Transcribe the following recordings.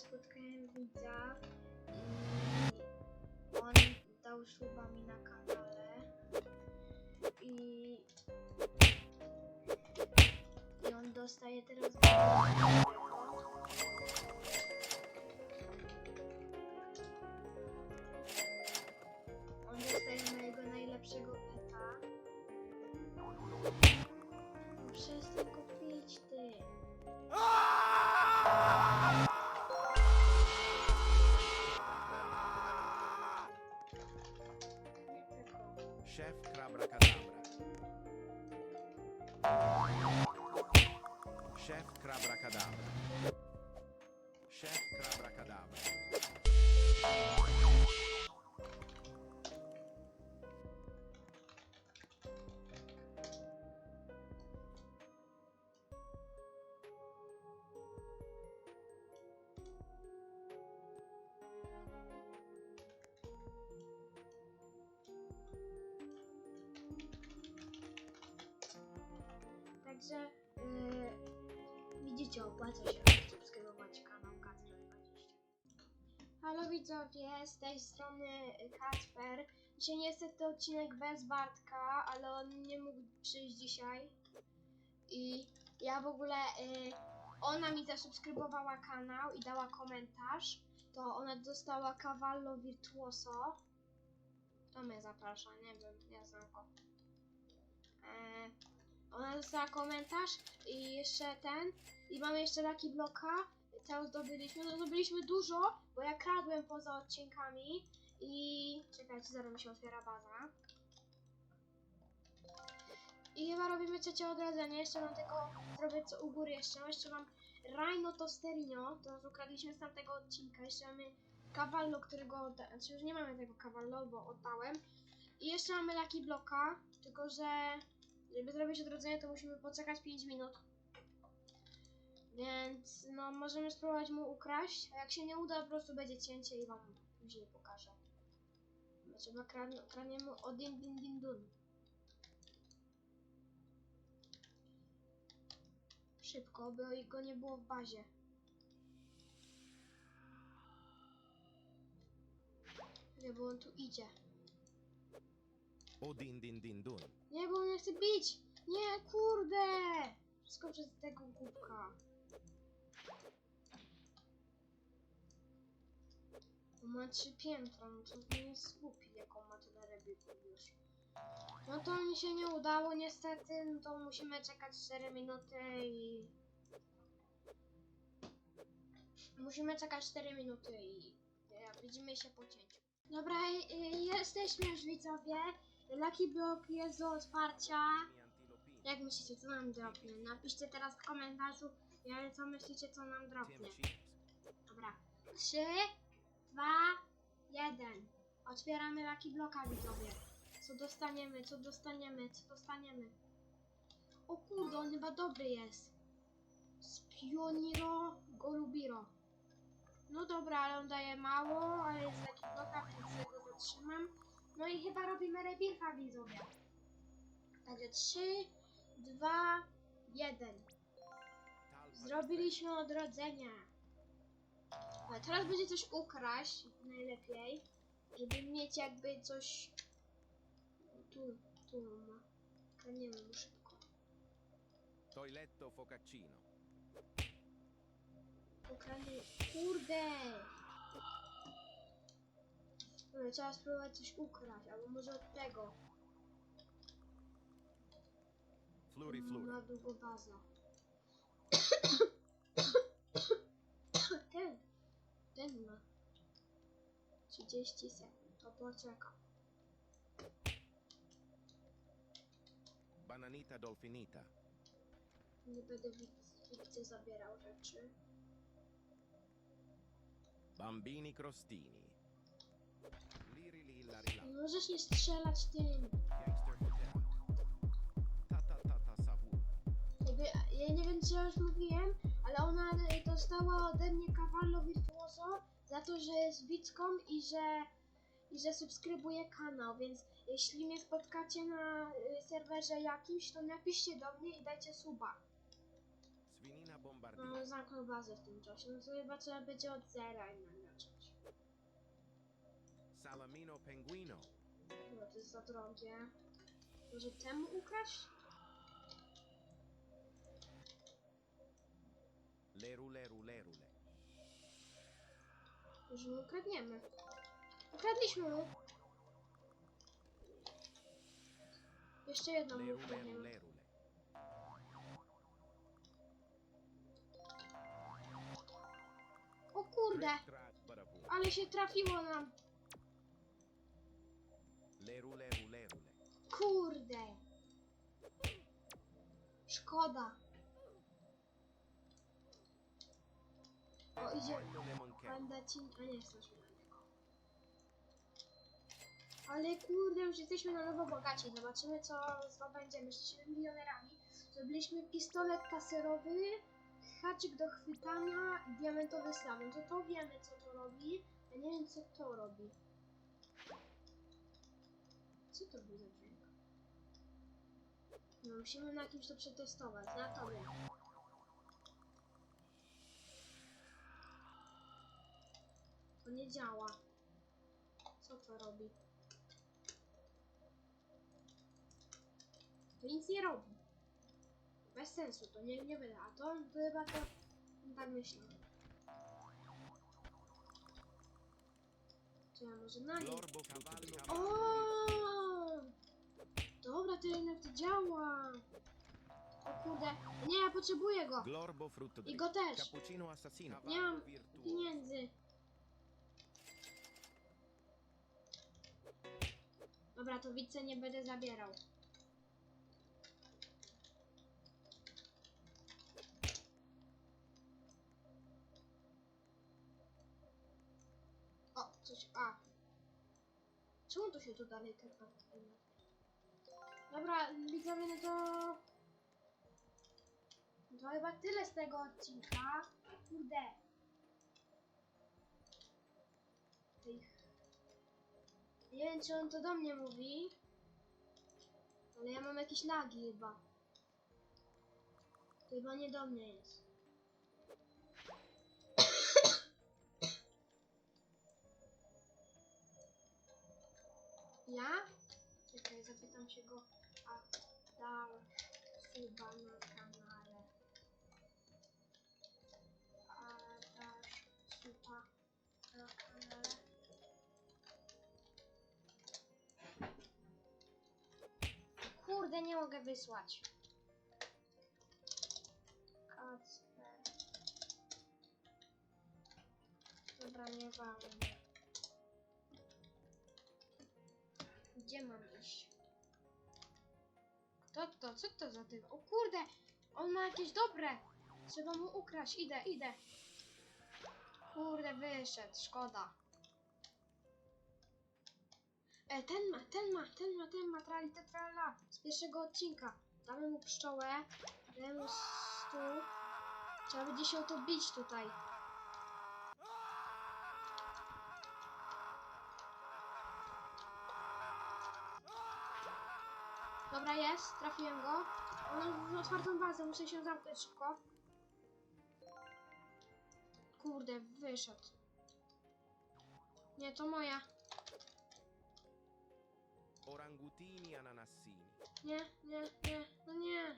spotkałem widza. I on dał suba mi na kanale. I i on dostaje teraz on dostaje mojego najlepszego peta Chef Crabra-Cadabra. Chef Crabra-Cadabra. Chef Crabra-Cadabra. Także yy, widzicie, opłaca się subskrybować kanał Kacper20. Halo widzowie, z tej strony Kacper. Dzisiaj niestety odcinek bez Bartka, ale on nie mógł przyjść dzisiaj. I ja w ogóle, yy, ona mi zasubskrybowała kanał i dała komentarz. To ona dostała Cavallo Virtuoso. To mnie zaprasza, nie wiem, ja znam go. Eee, ona komentarz i jeszcze ten. I mamy jeszcze taki bloka. Co zdobyliśmy? No zdobyliśmy dużo, bo ja kradłem poza odcinkami. I czekajcie, zaraz mi się otwiera baza. I chyba robimy trzecie odrodzenie. Jeszcze mam tego, zrobię co u góry jeszcze. Jeszcze mam Rhino Tosterino, to ukradliśmy z tamtego odcinka. Jeszcze mamy Cavallo, którego odda- znaczy już nie mamy tego Cavallo, bo oddałem. I jeszcze mamy Lucky Bloka, tylko że żeby zrobić odrodzenie, to musimy poczekać 5 minut. Więc no możemy spróbować mu ukraść, a jak się nie uda, po prostu będzie cięcie i wam później pokażę. Znaczy chyba kradn- kradniemy o din din dun. Szybko, by go nie było w bazie. Nie, bo on tu idzie. O din din din dun. Nie, bo mnie chce bić! Nie, kurde! Wszystko przez tego. On ma trzy piętra, no to nie jest głupi, jaką ma tyle rebików już. No to mi się nie udało niestety, no to musimy czekać 4 minuty i... Musimy czekać 4 minuty i e, widzimy się po cięciu. Dobra, y, jesteśmy już widzowie. Lucky Block jest do otwarcia. Jak myślicie, co nam dropnie? Napiszcie teraz w komentarzu, co myślicie, co nam dropnie. Dobra. 3, 2, 1. Otwieramy Lucky Blocka, widzowie. Co dostaniemy, co dostaniemy, co dostaniemy? O kurde, on chyba dobry jest. Spioniro Golubiro. No dobra, ale on daje mało, ale jest Lucky Blocka, więc go zatrzymam. No i chyba robimy rebirfa, widzowie. Także 3, 2, 1. Zrobiliśmy odrodzenie. A teraz będzie coś ukraść, najlepiej, żeby mieć jakby coś... Tu, tu ma. Kradniemy mu szybko. Toiletto focaccino. Ukradnie... Kurde! Dobra, trzeba spróbować coś ukraść, albo może od tego. Fluri fluri. Ma długo baza. ten. Ten ma. 30 sekund. To poczekam. Bananita dolfinita. Nie będę widzę zabierał rzeczy. Bambini crostini. Możesz nie strzelać tym. Jakby, ja nie wiem, czy ja już mówiłem, ale ona dostała ode mnie Cavallo Virtuoso za to, że jest widzką i że, i że subskrybuje kanał, więc jeśli mnie spotkacie na y, serwerze jakimś, to napiszcie do mnie i dajcie suba. Bombardiere. No, zamknął bazę w tym czasie. No to chyba trzeba będzie od zera jednak zacząć. Salamino Penguino. No to jest za drogie. Może temu ukraść? Lerule Rulerule. Już mu ukradniemy. Ukradliśmy mu. Jeszcze jedną mu Lerule ukradniemy. Rulerule. O kurde! Trat. Ale się trafiło nam. Kurde! Szkoda. O, idzie. Panda ci... A nie, jesteśmy na niego. Ale kurde, już jesteśmy na nowo bogaci. Zobaczymy, co zdobędziemy. Jesteśmy milionerami. Zrobiliśmy pistolet taserowy, haczyk do chwytania i diamentowy slam. No to to wiemy, co to robi. Ja nie wiem, co to robi. Co to był za dźwięk? No, musimy na kimś to przetestować. Na tobie. To nie działa. Co to robi? To nic nie robi. Bez sensu, to nie, nie wyda. A to, to chyba to... Tak myślę. Czy ja może na Cavallo O! Dobra, to jednak to działa. O kurde. Nie, ja potrzebuję go. Glorbo frutto I go też. Cappuccino assassino. Nie mam pieniędzy. Dobra, to widzę nie będę zabierał. O, coś. A. Czemu to się tu dalej tepa? Dobra, widzowie, no to... To chyba tyle z tego odcinka. Kurde. Tych. Nie wiem, czy on to do mnie mówi. Ale ja mam jakieś lagi chyba. To chyba nie do mnie jest. Ja? Czekaj, zapytam się go. Dał suba na kanale. A dasz suba na kanale. Kurde, nie mogę wysłać. Kacper. Dobra, nieważne. Gdzie mam iść? Kto to? Co to za typ? O kurde! On ma jakieś dobre! Trzeba mu ukraść. Idę, idę. Kurde, wyszedł. Szkoda. E, ten ma, ten ma, ten ma, ten ma, trali, tetrala. Z pierwszego odcinka. Damy mu pszczołę. Damy mu stół. Trzeba będzie się o to bić tutaj. Dobra, jest. Trafiłem go. On ma otwartą bazę, muszę się zamknąć szybko. Kurde, wyszedł. Nie, to moja. Orangutini ananassini. Nie, nie, nie, no nie.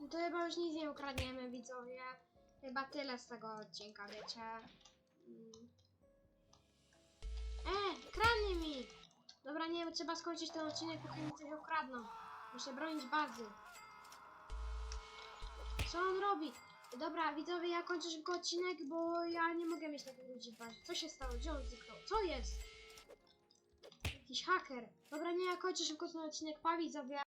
No to chyba już nic nie ukradniemy, widzowie. Chyba tyle z tego odcinka, wiecie. Mm. E, kradnie mi! Dobra, nie, trzeba skończyć ten odcinek, póki mi coś ukradną. Muszę bronić bazy. Co on robi? Dobra, widzowie, ja kończę szybko odcinek, bo ja nie mogę mieć takich ludzi w bazie. Co się stało? Gdzie on zniknął? Co jest? Jakiś haker. Dobra, nie, ja kończę szybko ten odcinek. Pa widzowie.